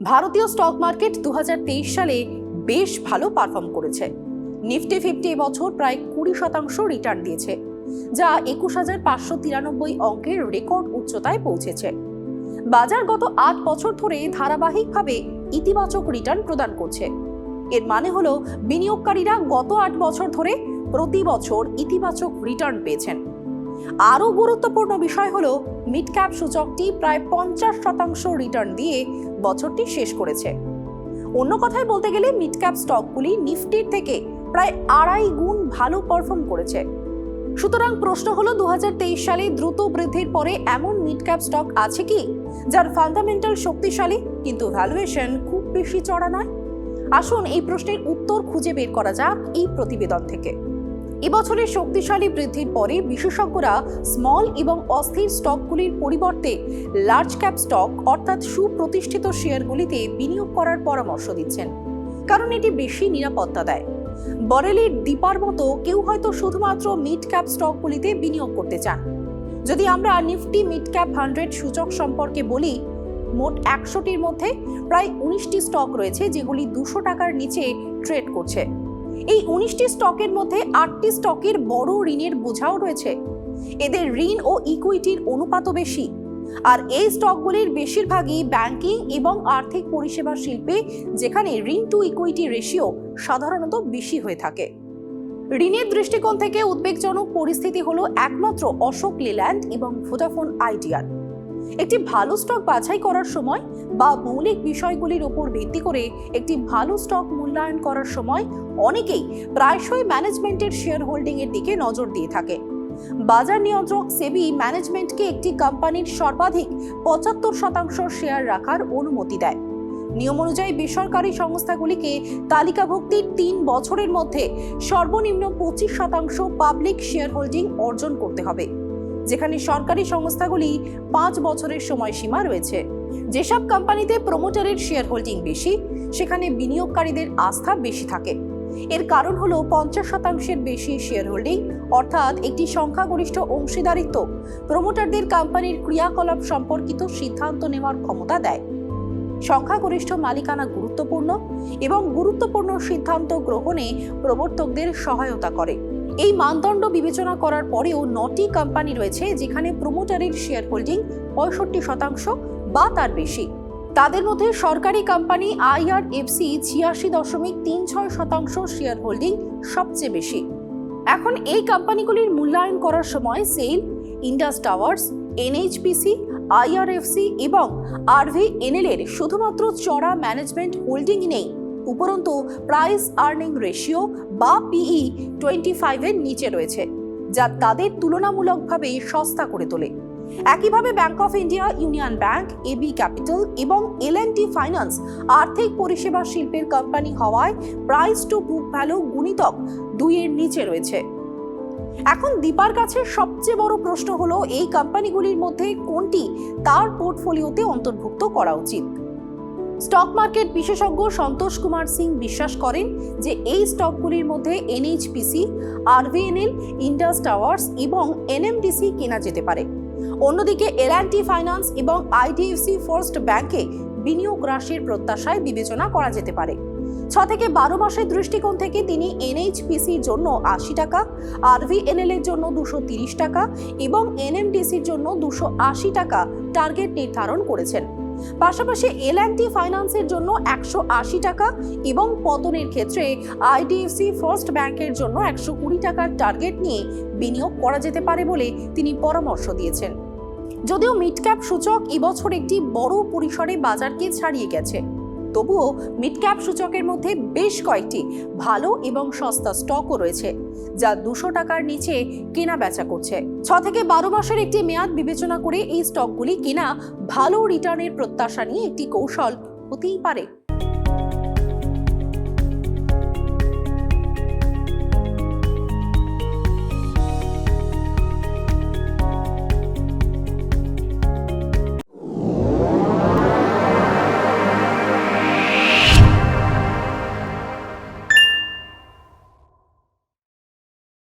ভারতীয় stock market দু হাজার তেইশ সালে বেশ ভালো পারফর্ম করেছে। নিফটি ফিফটি বছর প্রায় কুড়ি শতাংশ রিটার্ন দিয়েছে, যা একুশ হাজার পাঁচশো তিরানব্বই অঙ্কের রেকর্ড উচ্চতায় পৌঁছেছে। বাজার গত আট বছর ধরে ধারাবাহিকভাবে ইতিবাচক রিটার্ন প্রদান করছে। এর মানে হলো বিনিয়োগকারীরা গত আট বছর ধরে প্রতি বছর ইতিবাচক রিটার্ন পেয়েছেন। আরও গুরুত্বপূর্ণ বিষয় হলো মিড ক্যাপ সূচকটি প্রায় পঞ্চাশ শতাংশ রিটার্ন দিয়ে বছরটি শেষ করেছে। অন্য কথায় বলতে গেলে মিড ক্যাপ স্টকগুলি নিফটির থেকে প্রায় আড়াই গুণ ভালো পারফর্ম করেছে। সুতরাং প্রশ্ন হলো দু হাজার তেইশ সালে দ্রুত বৃদ্ধির পরে এমন মিড ক্যাপ স্টক আছে কি, যার ফান্ডামেন্টাল শক্তিশালী কিন্তু ভ্যালুয়েশন খুব বেশি চড়া নয়? আসুন এই প্রশ্নের উত্তর খুঁজে বের করা যাক এই প্রতিবেদন থেকে। এবছরের শক্তিশালী বৃদ্ধির পরে বিশেষজ্ঞরা স্মল এবং অস্থির স্টকগুলির পরিবর্তে লার্জ ক্যাপ স্টক অর্থাৎ সুপ্রতিষ্ঠিত শেয়ারগুলিতে বিনিয়োগ করার পরামর্শ দিচ্ছেন। কারণ এটি বেশি নিরাপত্তা দেয়। বরেলির দীপার মতো কেউ হয়তো শুধুমাত্র মিড ক্যাপ স্টকগুলিতে বিনিয়োগ করতে চান। যদি আমরা নিফটি মিড ক্যাপ হান্ড্রেড সূচক সম্পর্কে বলি, মোট একশোটির মধ্যে প্রায় উনিশটি স্টক রয়েছে যেগুলি দুশো টাকার নিচে ট্রেড করছে। এই উনিশটি স্টকের মধ্যে আটটি স্টকের বড় ঋণের বোঝাও রয়েছে। এদের ঋণ ও ইকুইটির অনুপাতও বেশি। আর এই স্টকগুলির বেশিরভাগই ব্যাংকিং এবং আর্থিক পরিষেবা শিল্পে, যেখানে ঋণ টু ইকুইটি রেশিও সাধারণত বেশি হয়ে থাকে। ঋণের দৃষ্টিকোণ থেকে উদ্বেগজনক পরিস্থিতি হলো একমাত্র অশোক লেল্যান্ড এবং ভোডাফোন আইডিয়ার। একটি ভালো স্টক বাছাই করার সময় বা মৌলিক বিষয়গুলির উপর ভিত্তি করে একটি ভালো স্টক মূল্যায়ন করার সময় অনেকেই প্রায়শই ম্যানেজমেন্টের শেয়ার হোল্ডিং এর দিকে নজর দিয়ে থাকে। বাজার নিয়ন্ত্রক সেবি ম্যানেজমেন্টকে একটি কোম্পানির সর্বাধিক পঁচাত্তর শতাংশ শেয়ার রাখার অনুমতি দেয়। নিয়ম অনুযায়ী বেসরকারি সংস্থাগুলিকে তালিকাভুক্তির তিন বছরের মধ্যে সর্বনিম্ন পঁচিশ শতাংশ পাবলিক শেয়ার হোল্ডিং অর্জন করতে হবে। যেখানে সরকারি সংস্থাগুলি পাঁচ বছরের সময়সীমা রয়েছে। যেসব কোম্পানিতে প্রমোটারের শেয়ার হোল্ডিং বেশি, সেখানে বিনিয়োগকারীদের আস্থা বেশি থাকে। এর কারণ হল পঞ্চাশ শতাংশের বেশি শেয়ার হোল্ডিং, অর্থাৎ একটি সংখ্যাগরিষ্ঠ অংশীদারিত্ব। প্রমোটারদের কোম্পানির ক্রিয়াকলাপ সম্পর্কিত সিদ্ধান্ত নেওয়ার ক্ষমতা দেয়। সংখ্যাগরিষ্ঠ মালিকানা গুরুত্বপূর্ণ এবং গুরুত্বপূর্ণ সিদ্ধান্ত গ্রহণে প্রবর্তকদের সহায়তা করে। এই মানদণ্ড বিবেচনা করার পরেও নটি কোম্পানি রয়েছে যেখানে প্রমোটারের শেয়ার হোল্ডিং পঁয়ষট্টি শতাংশ বা তার বেশি। তাদের মধ্যে সরকারি কোম্পানি আইআরএফসি ছিয়াশি দশমিক তিন ছয় শতাংশ শেয়ার হোল্ডিং সবচেয়ে বেশি। এখন এই কোম্পানিগুলির মূল্যায়ন করার সময় SAIL Indus Towers NHPC IRFC এবং আরভি এনএল এর শুধুমাত্র চড়া ম্যানেজমেন্ট হোল্ডিং নেই। উপরন্তু প্রাইস আর্নিং রেশিও বা পিই টোয়েন্টি ফাইভের নিচে রয়েছে, যা তাদের তুলনামূলকভাবে সস্তা করে তোলে। একইভাবে Bank of India Union Bank AB Capital এবং এল ফাইন্যান্স আর্থিক পরিষেবা শিল্পের কোম্পানি হওয়ায় প্রাইস টু বুক ভ্যালু গুণিতক দুইয়ের নিচে রয়েছে। এখন দীপার কাছে সবচেয়ে বড় প্রশ্ন হলো, এই কোম্পানিগুলির মধ্যে কোনটি তার পোর্টফোলিওতে অন্তর্ভুক্ত করা উচিত? স্টক মার্কেট বিশেষজ্ঞ সন্তোষ কুমার সিং বিশ্বাস করেন যে এই স্টকগুলির মধ্যে এনএইচপিসি আরভিএনএল ইন্ডাস টাওয়ার্স এবং এনএমডিসি কেনা যেতে পারে। অন্যদিকে এল ফাইন্যান্স এবং আইডিএফসি ফার্স্ট ব্যাংকে বিনিয়োগ রাশির প্রত্যাশায় বিবেচনা করা যেতে পারে। ছ থেকে বারো মাসের দৃষ্টিকোণ থেকে তিনি এনএইচপিসির জন্য আশি টাকা আরভিএনএল এর জন্য দুশো তিরিশ টাকা এবং এনএমডিসির জন্য দুশো আশি টাকা টার্গেট নির্ধারণ করেছেন। পাশাপাশি এল ফাইন্যান্সের জন্য একশো আশি টাকা এবং পতনের ক্ষেত্রে আইডিএফসি ফার্স্ট ব্যাংকের জন্য একশো কুড়ি টাকার টার্গেট নিয়ে বিনিয়োগ করা যেতে পারে বলে তিনি পরামর্শ দিয়েছেন। যদিও মিড ক্যাপ সূচক এবছর একটি বড় পরিসরে বাজারকে ছাড়িয়ে গেছে। তবুও মিড ক্যাপ সূচকের মধ্যে বেশ কয়েকটি ভালো এবং সস্তা স্টকও রয়েছে, যা দুশো টাকার নিচে কেনা বেচা করছে। ছ থেকে বারো মাসের একটি মেয়াদ বিবেচনা করে এই স্টকগুলি কেনা ভালো রিটার্নের প্রত্যাশা নিয়ে একটি কৌশল হতেই পারে।